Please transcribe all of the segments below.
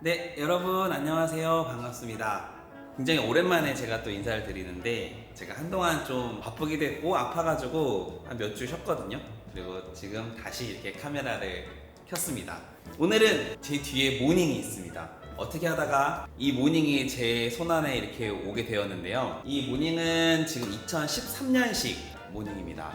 네, 여러분 안녕하세요. 반갑습니다. 굉장히 오랜만에 제가 또 인사를 드리는데 제가 한동안 좀 바쁘게 됐고 아파가지고 한 몇 주 쉬었거든요. 그리고 지금 다시 이렇게 카메라를 켰습니다. 오늘은 제 뒤에 모닝이 있습니다. 어떻게 하다가 이 모닝이 제 손안에 이렇게 오게 되었는데요. 이 모닝은 지금 2013년식 모닝입니다.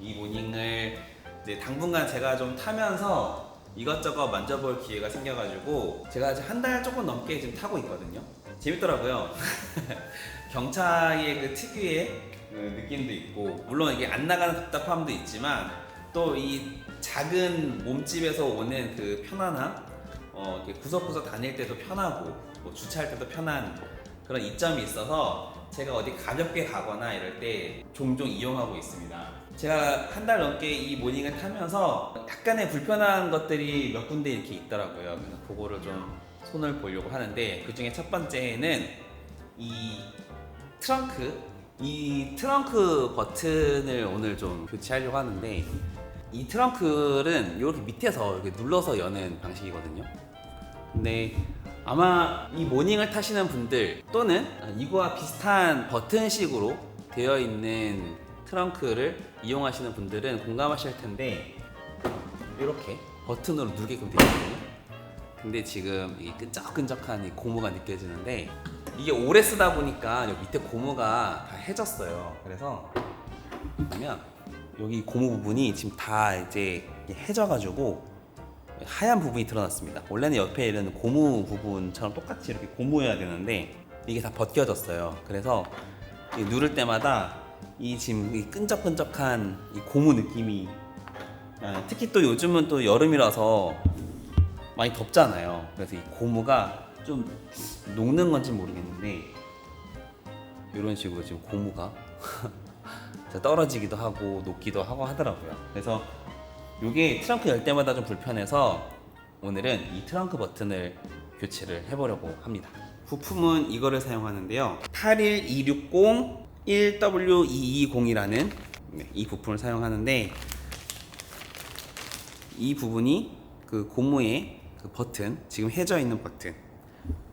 이 모닝을 당분간 제가 좀 타면서 이것저것 만져볼 기회가 생겨가지고 제가 아직 한 달 조금 넘게 지금 타고 있거든요. 재밌더라고요. 경차의 그 특유의 그 느낌도 있고 물론 이게 안 나가는 답답함도 있지만 또 이 작은 몸집에서 오는 그 편안함, 어, 이렇게 구석구석 다닐 때도 편하고 뭐 주차할 때도 편한 그런 이점이 있어서 제가 어디 가볍게 가거나 이럴 때 종종 이용하고 있습니다. 제가 한 달 넘게 이 모닝을 타면서 약간의 불편한 것들이 몇 군데 이렇게 있더라고요. 그래서 그거를 좀 손을 보려고 하는데 그 중에 첫 번째는 이 트렁크 이 트렁크 버튼을 오늘 좀 교체하려고 하는데 이 트렁크는 이렇게 밑에서 이렇게 눌러서 여는 방식이거든요. 근데 아마 이 모닝을 타시는 분들 또는 이거와 비슷한 버튼식으로 되어 있는 트렁크를 이용하시는 분들은 공감하실 텐데 이렇게 버튼으로 누르게끔 되어 있거든요. 근데 지금 이 끈적끈적한 이 고무가 느껴지는데 이게 오래 쓰다 보니까 여기 밑에 고무가 다 해졌어요. 그래서 보면 여기 고무 부분이 지금 다 이제 해져가지고 하얀 부분이 드러났습니다. 원래는 옆에 이런 고무 부분처럼 똑같이 이렇게 고무여야 되는데 이게 다 벗겨졌어요. 그래서 이 누를 때마다 이 지금 이 끈적끈적한 이 고무 느낌이 아, 특히 또 요즘은 또 여름이라서 많이 덥잖아요. 그래서 이 고무가 좀 녹는 건지 모르겠는데 이런 식으로 지금 고무가 떨어지기도 하고 녹기도 하고 하더라고요. 그래서 이게 트렁크 열 때마다 좀 불편해서 오늘은 이 트렁크 버튼을 교체를 해보려고 합니다. 부품은 이거를 사용하는데요. 81260 1W220이라는 네, 이 부품을 사용하는데 이 부분이 그 고무의 그 버튼, 지금 해져 있는 버튼,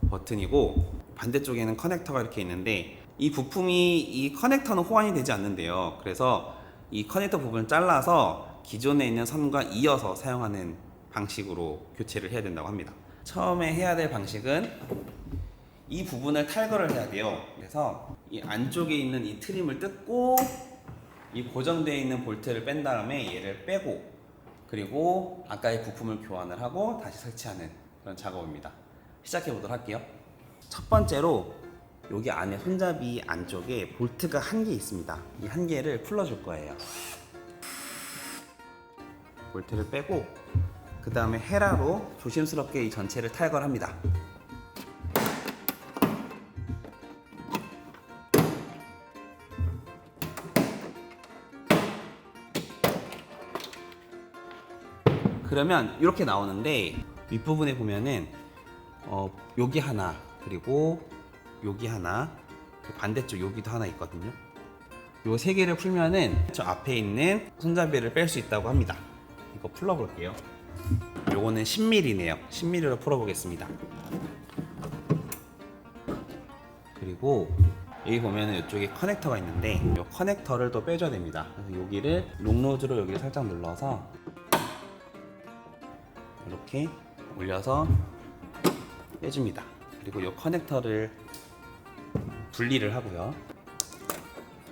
버튼이고 반대쪽에는 커넥터가 이렇게 있는데 이 부품이 이 커넥터는 호환이 되지 않는데요. 그래서 이 커넥터 부분을 잘라서 기존에 있는 선과 이어서 사용하는 방식으로 교체를 해야 된다고 합니다. 처음에 해야 될 방식은 이 부분을 탈거를 해야 돼요. 그래서 이 안쪽에 있는 이 트림을 뜯고 이 고정되어 있는 볼트를 뺀 다음에 얘를 빼고 그리고 아까의 부품을 교환을 하고 다시 설치하는 그런 작업입니다. 시작해 보도록 할게요. 첫 번째로 여기 안에 손잡이 안쪽에 볼트가 한 개 있습니다. 이 한 개를 풀어줄 거예요. 볼트를 빼고 그 다음에 헤라로 조심스럽게 이 전체를 탈거합니다. 그러면 이렇게 나오는데 윗부분에 보면은 어, 여기 하나 그리고 여기 하나 그 반대쪽 여기도 하나 있거든요. 요 세 개를 풀면은 저 앞에 있는 손잡이를 뺄 수 있다고 합니다. 이거 풀어볼게요. 요거는 10mm네요. 10mm로 풀어보겠습니다. 그리고 여기 보면은 이쪽에 커넥터가 있는데 이 커넥터를 또 빼줘야 됩니다. 그래서 여기를 롱로즈로 여기를 살짝 눌러서 이렇게 올려서 빼줍니다. 그리고 이 커넥터를 분리를 하고요.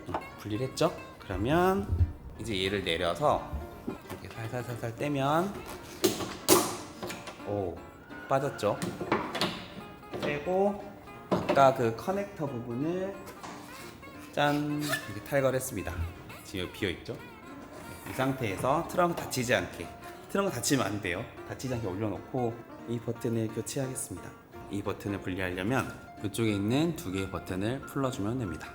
음, 분리를 했죠? 그러면 이제 얘를 내려서 이렇게 살살살살 떼면 오 빠졌죠? 빼고 아까 그 커넥터 부분을 짠 이렇게 탈거를 했습니다. 지금 비어 있죠? 이 상태에서 트렁크 다치지 않게 트렁크 다치면 안 돼요. 다치지 않게 올려놓고 이 버튼을 교체하겠습니다. 이 버튼을 분리하려면 이쪽에 있는 두 개의 버튼을 풀어주면 됩니다.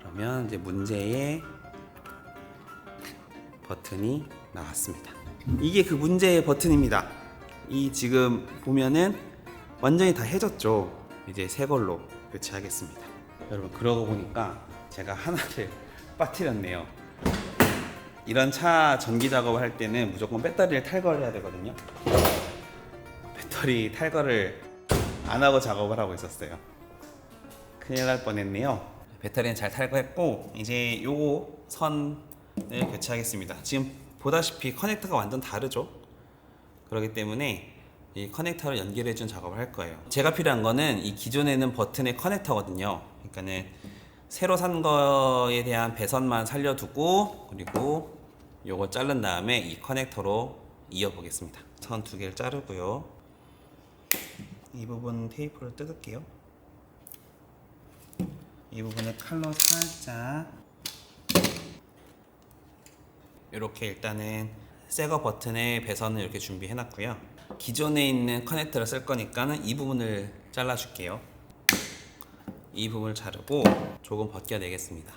그러면 이제 문제의 버튼이 나왔습니다. 이게 그 문제의 버튼입니다. 이 지금 보면은 완전히 다 해졌죠. 이제 새 걸로 교체하겠습니다. 여러분 그러고 보니까 제가 하나를 빠뜨렸네요. 이런 차 전기 작업을 할 때는 무조건 배터리를 탈거를 해야 되거든요. 배터리 탈거를 안 하고 작업을 하고 있었어요. 큰일 날 뻔했네요. 배터리는 잘 탈거했고 이제 요거 선을 교체하겠습니다. 지금 보다시피 커넥터가 완전 다르죠. 그렇기 때문에 이 커넥터를 연결해 준 작업을 할 거예요. 제가 필요한 거는 이 기존에는 버튼의 커넥터거든요. 그러니까는 새로 산 거에 대한 배선만 살려두고 그리고 요거 자른 다음에 이 커넥터로 이어 보겠습니다. 선 두 개를 자르고요. 이 부분 테이프를 뜯을게요. 이 부분을 칼로 살짝 이렇게 일단은 새거 버튼의 배선을 이렇게 준비해 놨고요. 기존에 있는 커넥터를 쓸 거니까는 이 부분을 잘라 줄게요. 이 부분을 자르고 조금 벗겨내겠습니다.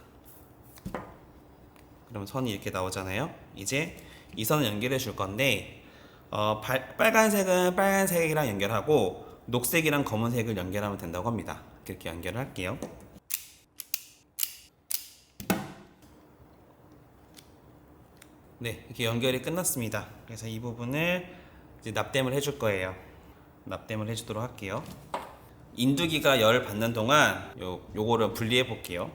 그럼 선이 이렇게 나오잖아요. 이제 이 선을 연결해 줄 건데 어, 발- 빨간색은 빨간색이랑 연결하고 녹색이랑 검은색을 연결하면 된다고 합니다. 이렇게 연결을 할게요. 네, 이렇게 연결이 끝났습니다. 그래서 이 부분을 이제 납땜을 해줄 거예요. 납땜을 해주도록 할게요. 인두기가 열 받는 동안 요 요거를 분리해 볼게요.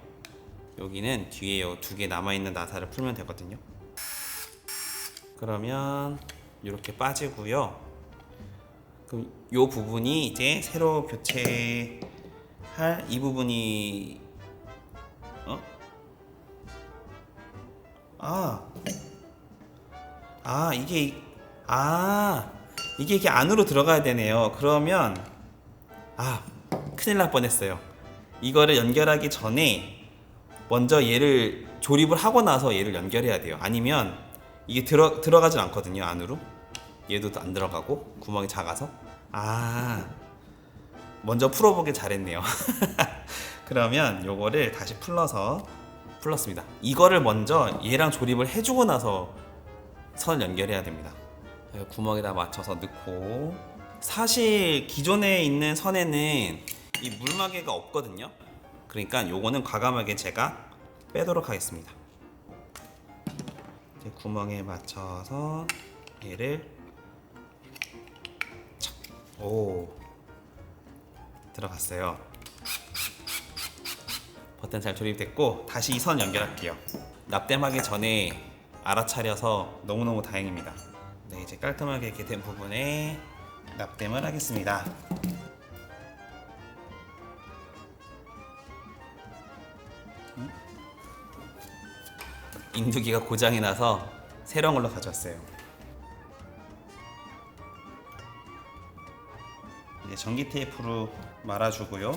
여기는 뒤에 요두개 남아 있는 나사를 풀면 되거든요. 그러면 이렇게 빠지고요. 그럼 요 부분이 이제 새로 교체할 이 부분이 어? 아. 아, 이게 이- 아, 이게 이렇게 안으로 들어가야 되네요. 그러면 아, 큰일 날 뻔했어요. 이거를 연결하기 전에 먼저 얘를 조립을 하고 나서 얘를 연결해야 돼요. 아니면 이게 들어 들어가질 않거든요 안으로. 얘도 안 들어가고 구멍이 작아서. 아, 먼저 풀어보길 잘했네요. 그러면 요거를 다시 풀러서 풀렀습니다. 이거를 먼저 얘랑 조립을 해주고 나서 선을 연결해야 됩니다. 구멍에다 맞춰서 넣고 사실 기존에 있는 선에는 이 물마개가 없거든요. 그러니까 요거는 과감하게 제가 빼도록 하겠습니다. 이제 구멍에 맞춰서 얘를 착. 오 들어갔어요. 버튼 잘 조립됐고 다시 이 선 연결할게요. 납땜하기 전에 알아차려서 너무너무 다행입니다. 네, 이제 깔끔하게 이렇게 된 부분에 납땜을 하겠습니다. 인두기가 고장이 나서 새로운 걸로 가져왔어요. 이제 전기 테이프로 말아주고요.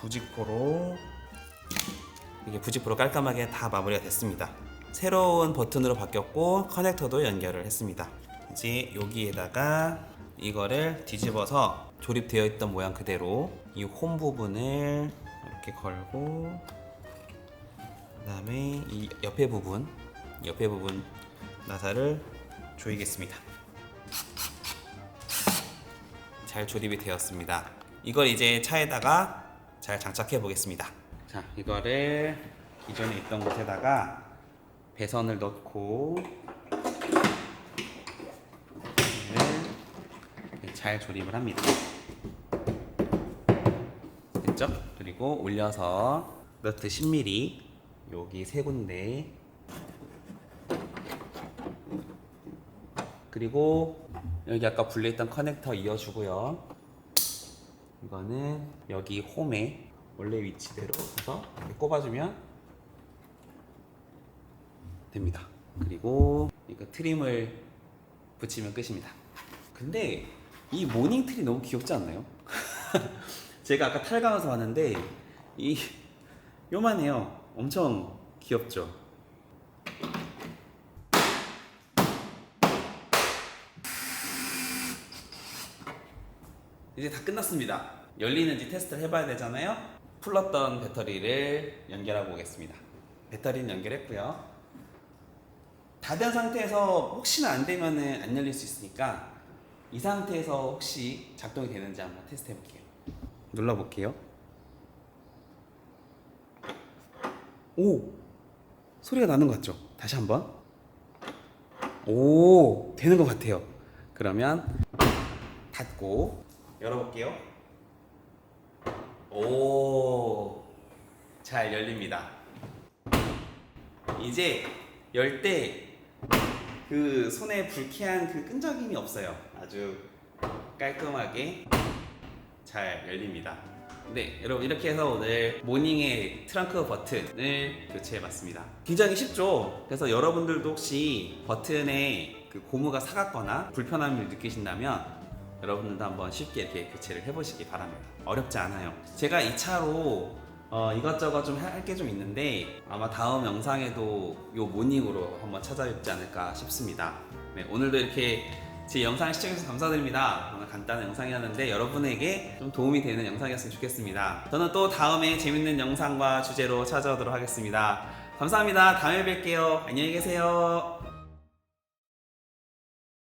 부직포로 이게 부직포로 깔끔하게 다 마무리가 됐습니다. 새로운 버튼으로 바뀌었고 커넥터도 연결을 했습니다. 이제 여기에다가 이거를 뒤집어서 조립되어 있던 모양 그대로 이 홈 부분을 이렇게 걸고 그다음에 이 옆에 부분 옆에 부분 나사를 조이겠습니다. 잘 조립이 되었습니다. 이걸 이제 차에다가 잘 장착해 보겠습니다. 자, 이거를 기존에 있던 곳에다가 배선을 넣고 잘 조립을 합니다. 됐죠? 그리고 올려서 너트 10mm 여기 세 군데 그리고 여기 아까 분리했던 커넥터 이어주고요. 이거는 여기 홈에 원래 위치대로 해서 이렇게 꼽아주면 됩니다. 그리고 이거 트림을 붙이면 끝입니다. 근데 이 모닝 트리 너무 귀엽지 않나요? 제가 아까 탈강에서 봤는데 이 요만해요. 엄청 귀엽죠. 이제 다 끝났습니다. 열리는지 테스트를 해봐야 되잖아요. 풀렀던 배터리를 연결하고 오겠습니다. 배터리는 연결했고요. 다 된 상태에서 혹시나 안 되면은 안 열릴 수 있으니까 이 상태에서 혹시 작동이 되는지 한번 테스트 해볼게요. 눌러볼게요. 오! 소리가 나는 것 같죠? 다시 한번. 오 되는 것 같아요. 그러면 닫고 열어볼게요. 오, 잘 열립니다. 이제 열 때 그 손에 불쾌한 그 끈적임이 없어요. 아주 깔끔하게 잘 열립니다. 네, 여러분 이렇게 해서 오늘 모닝의 트렁크 버튼을 교체해봤습니다. 굉장히 쉽죠? 그래서 여러분들도 혹시 버튼에 그 고무가 사갔거나 불편함을 느끼신다면 여러분들도 한번 쉽게 이렇게 교체를 해보시기 바랍니다. 어렵지 않아요. 제가 이 차로 어, 이것저것 좀 할 게 좀 있는데 아마 다음 영상에도 요 모닝으로 한번 찾아뵙지 않을까 싶습니다. 네, 오늘도 이렇게 제 영상 시청해주셔서 감사드립니다. 오늘 간단한 영상이었는데 여러분에게 좀 도움이 되는 영상이었으면 좋겠습니다. 저는 또 다음에 재밌는 영상과 주제로 찾아오도록 하겠습니다. 감사합니다. 다음에 뵐게요. 안녕히 계세요.